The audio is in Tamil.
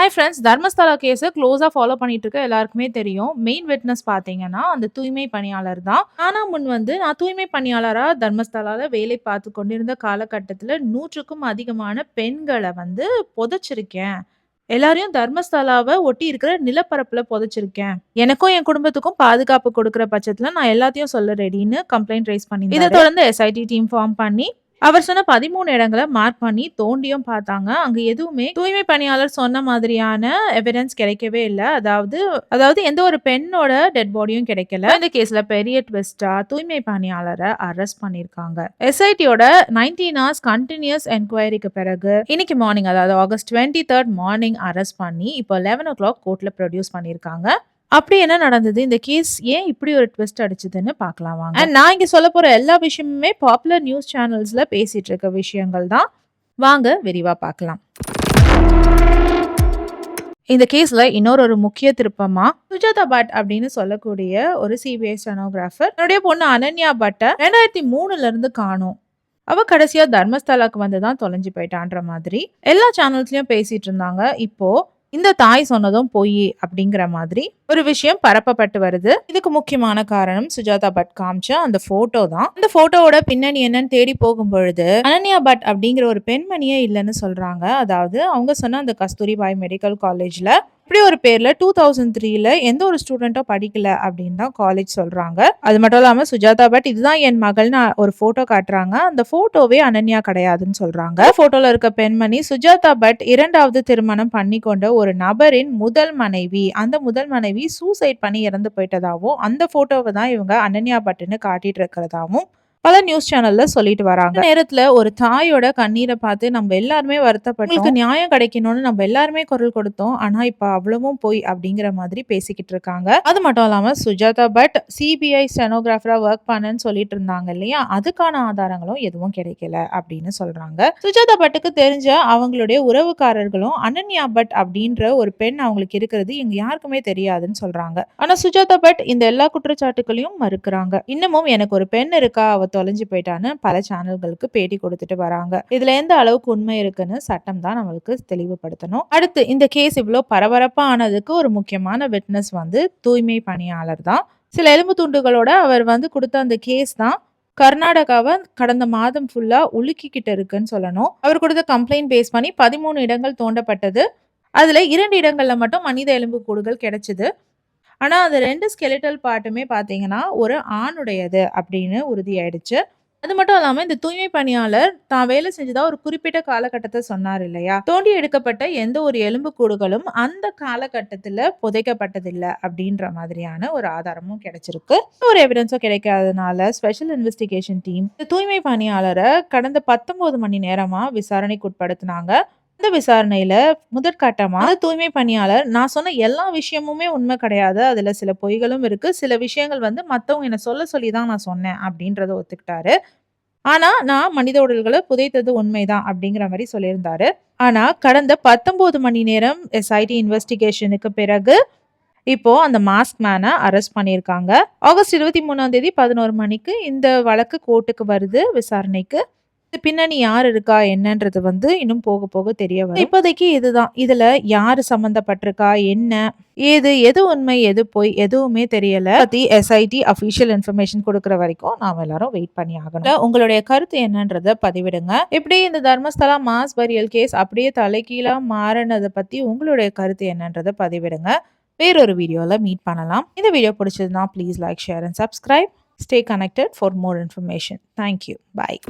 ஹாய் ஃப்ரெண்ட்ஸ் தர்மஸ்தலா கேஸை க்ளோஸாக ஃபாலோ பண்ணிட்டு இருக்க எல்லாருக்குமே தெரியும். மெயின் விட்னஸ் பார்த்தீங்கன்னா அந்த தூய்மை பணியாளர் தான். ஆனால் முன் வந்து நான் தூய்மை பணியாளராக தர்மஸ்தலாவில் வேலை பார்த்து கொண்டிருந்த காலகட்டத்தில் நூற்றுக்கும் அதிகமான பெண்களை வந்து புதைச்சிருக்கேன். எல்லாரையும் தர்மஸ்தலாவை ஒட்டி இருக்கிற நிலப்பரப்புல புதைச்சிருக்கேன். எனக்கும் என் குடும்பத்துக்கும் பாதுகாப்பு கொடுக்குற பட்சத்துல நான் எல்லாத்தையும் சொல்ல ரெடின்னு கம்ப்ளைண்ட் ரைஸ் பண்ணி இதை தொடர்ந்து எஸ்ஐடி டீம் ஃபார்ம் பண்ணி அவர் சொன்ன பதிமூணு இடங்களை மார்க் பண்ணி தோண்டியும் பார்த்தாங்க. அங்க எதுவுமே தூய்மை பணியாளர் சொன்ன மாதிரியான எவிடன்ஸ் கிடைக்கவே இல்லை. அதாவது அதாவது எந்த ஒரு பெண்ணோட டெட் பாடியும் கிடைக்கல. இந்த கேஸ்ல பெரிய ட்விஸ்டா தூய்மை பணியாளரை அரெஸ்ட் பண்ணிருக்காங்க எஸ்ஐடியோட நைன்டீன் ஹவர்ஸ் கண்டினியூஸ் என்கொயரிக்கு பிறகு இன்னைக்கு மார்னிங் அதாவது August twenty third morning arrest பண்ணி இப்போ லெவன் ஓ கிளாக் கோர்ட்ல ப்ரொடியூஸ் பண்ணியிருக்காங்க. அப்படி என்ன நடந்தது? இந்த கேஸ் ஏன் இப்படி ஒரு ட்விஸ்ட் அடிச்சதுன்னு பார்க்கலாம் வாங்க. அண்ட் நான் இங்கே சொல்ல போகிற எல்லா விஷயமுமே பாப்புலர் நியூஸ் சேனல்ஸில் பேசிகிட்டு இருக்க விஷயங்கள் தான். வாங்க விரிவாக பார்க்கலாம். இந்த கேஸில் இன்னொரு ஒரு முக்கிய திருப்பமாக சுஜாதா பட் அப்படின்னு சொல்லக்கூடிய ஒரு சிபிஐ ஸ்டெனோகிராஃபர் என்னுடைய பொண்ணு அனன்யா பட்டை ரெண்டாயிரத்தி மூணுலேருந்து காணும். அவ கடைசியாக தர்மஸ்தலாக்கு வந்து தான் தொலைஞ்சு போயிட்டான்ற மாதிரி எல்லா சேனல்ஸ்லேயும் பேசிகிட்டு இருந்தாங்க. இப்போது இந்த தாய் சொன்னதும் பொய் அப்படிங்கிற மாதிரி ஒரு விஷயம் பரப்பப்பட்டு வருது. இதுக்கு முக்கியமான காரணம் சுஜாதா பட் காமிச்ச அந்த போட்டோ தான். அந்த போட்டோவோட பின்னணி என்னன்னு தேடி போகும் பொழுது அனன்யா பட் அப்படிங்கிற ஒரு பெண்மணியே இல்லைன்னு சொல்றாங்க. அதாவது அவங்க சொன்ன அந்த கஸ்தூரிபாய் மெடிக்கல் காலேஜ்ல இப்படி ஒரு பேர்ல டூ தௌசண்ட் த்ரீல எந்த ஒரு ஸ்டூடெண்ட்டும் படிக்கல அப்படின்னு தான் காலேஜ் சொல்றாங்க. அது மட்டும் இல்லாம சுஜாதா பட் இதுதான் என் மகள்னு ஒரு போட்டோ காட்டுறாங்க. அந்த போட்டோவே அனன்யா கிடையாதுன்னு சொல்றாங்க. போட்டோல இருக்க பெண்மணி சுஜாதா பட் இரண்டாவது திருமணம் பண்ணி கொண்ட ஒரு நபரின் முதல் மனைவி. அந்த முதல் மனைவி சூசைட் பண்ணி இறந்து போயிட்டதாகவும் அந்த போட்டோவை தான் இவங்க அனன்யா பட்டுன்னு காட்டிட்டு இருக்கிறதாவும் பல நியூஸ் சேனல்ல சொல்லிட்டு வராங்க. நேரத்துல ஒரு தாயோட கண்ணீரை பார்த்து நம்ம எல்லாருமே வருத்தப்பட்டு நியாயம் கிடைக்கணும்னு நம்ம எல்லாருமே குரல் கொடுத்தோம். ஆனா இப்ப அவ்வளவும் போய் அப்படிங்கிற மாதிரி பேசிக்கிட்டு இருக்காங்க. அது மட்டும் இல்லாம சுஜாதா பட் சிபிஐ ஸ்டெனோகிராஃபரா ஒர்க் பண்ணன்னு சொல்லிட்டு இருந்தாங்க இல்லையா? அதுக்கான ஆதாரங்களும் எதுவும் கிடைக்கல அப்படின்னு சொல்றாங்க. சுஜாதா பட்டுக்கு தெரிஞ்ச அவங்களுடைய உறவுக்காரர்களும் அனன்யா பட் அப்படின்ற ஒரு பெண் அவங்களுக்கு இருக்கிறது எங்க யாருக்குமே தெரியாதுன்னு சொல்றாங்க. ஆனா சுஜாதா பட் இந்த எல்லா குற்றச்சாட்டுகளையும் மறுக்கிறாங்க. இன்னமும் எனக்கு ஒரு பெண் இருக்கா? அவ தொலைஞ்சு போயிட்டான்னு பல சேனல்களுக்கு பேட்டி கொடுத்துட்டு வராங்க. இதுல எந்த அளவுக்கு உண்மை இருக்குன்னு சட்டம் தான் நம்மளுக்கு தெளிவுபடுத்தணும். அடுத்து இந்த கேஸ் இவ்வளோ பரபரப்பா ஆனதுக்கு ஒரு முக்கியமான விட்னஸ் வந்து தூய்மை பணியாளர் தான். சில எலும்பு துண்டுகளோட அவர் வந்து கொடுத்த அந்த கேஸ் தான் கர்நாடகாவை கடந்த மாதம் ஃபுல்லா உலுக்கிக்கிட்டு இருக்குன்னு சொல்லணும். அவர் கொடுத்த கம்ப்ளைண்ட் பேஸ் பண்ணி பதிமூணு இடங்கள் தோண்டப்பட்டது. அதுல இரண்டு இடங்கள்ல மட்டும் மனித எலும்பு கூடுகள் கிடைச்சது. ஆனால் அது ரெண்டு ஸ்கெலிட்டல் பாட்டுமே பார்த்தீங்கன்னா, ஒரு ஆணுடையது அப்படின்னு உறுதியாயிடுச்சு. அது மட்டும் இல்லாமல் இந்த தூய்மை பணியாளர் தான் வேலை செஞ்சதா ஒரு குறிப்பிட்ட காலகட்டத்தை சொன்னார் இல்லையா? தோண்டி எடுக்கப்பட்ட எந்த ஒரு எலும்புக்கூடுகளும் அந்த காலகட்டத்தில் புதைக்கப்பட்டதில்லை அப்படின்ற மாதிரியான ஒரு ஆதாரமும் கிடைச்சிருக்கு. ஒரு எவிடன்ஸும் கிடைக்காதனால ஸ்பெஷல் இன்வெஸ்டிகேஷன் டீம் இந்த தூய்மை பணியாளரை கடந்த 19 மணி நேரமாக விசாரணைக்குட்படுத்துனாங்க இந்த விசாரணையில முதற்கட்டமா தூய்மை பணியாளர் நான் சொன்ன எல்லா விஷயமுமே உண்மை கிடையாது. அதுல சில பொய்களும் இருக்கு. சில விஷயங்கள் வந்து மத்தவங்க என்ன சொல்ல சொல்லி தான் நான் சொன்னேன் அப்படின்றத ஒத்துக்கிட்டாரு. ஆனா, நான் மனித உடல்கள புதைத்தது உண்மைதான் அப்படிங்கிற மாரி சொல்லியிருந்தாரு. ஆனா, கடந்த 19 மணி நேரம் எஸ்ஐடி இன்வெஸ்டிகேஷனுக்கு பிறகு இப்போ அந்த மாஸ்க் மேன அரெஸ்ட் பண்ணியிருக்காங்க. ஆகஸ்ட் 23ஆம் தேதி 11 மணிக்கு இந்த வழக்கு கோர்ட்டுக்கு வருது விசாரணைக்கு. பின்னணி யார் இருக்கா என்னன்றது வந்து இன்னும் போக போக தெரிய வரும். இப்போதைக்கு இதுதான். இதுல யாரு சம்மந்தப்பட்டிருக்கா? என்ன? ஏது? எது உண்மை? எது பொய்? எதுவுமே தெரியல. பத்தி எஸ்ஐடி அஃபிஷியல் இன்ஃபர்மேஷன் கொடுக்குற வரைக்கும் நாம எல்லாரும் வெயிட் பண்ணி ஆகணும். உங்களுடைய கருத்து என்னன்றத பதிவிடுங்க. இப்படி இந்த தர்மஸ்தலா மாஸ் பரியல் கேஸ் அப்படியே தலைகீழா மாறினதை பத்தி உங்களுடைய கருத்து என்னன்றதை பதிவிடுங்க. வேறொரு வீடியோல மீட் பண்ணலாம். இந்த வீடியோ பிடிச்சதுன்னா please like, share and subscribe. Stay connected for more information. Thank you. Bye.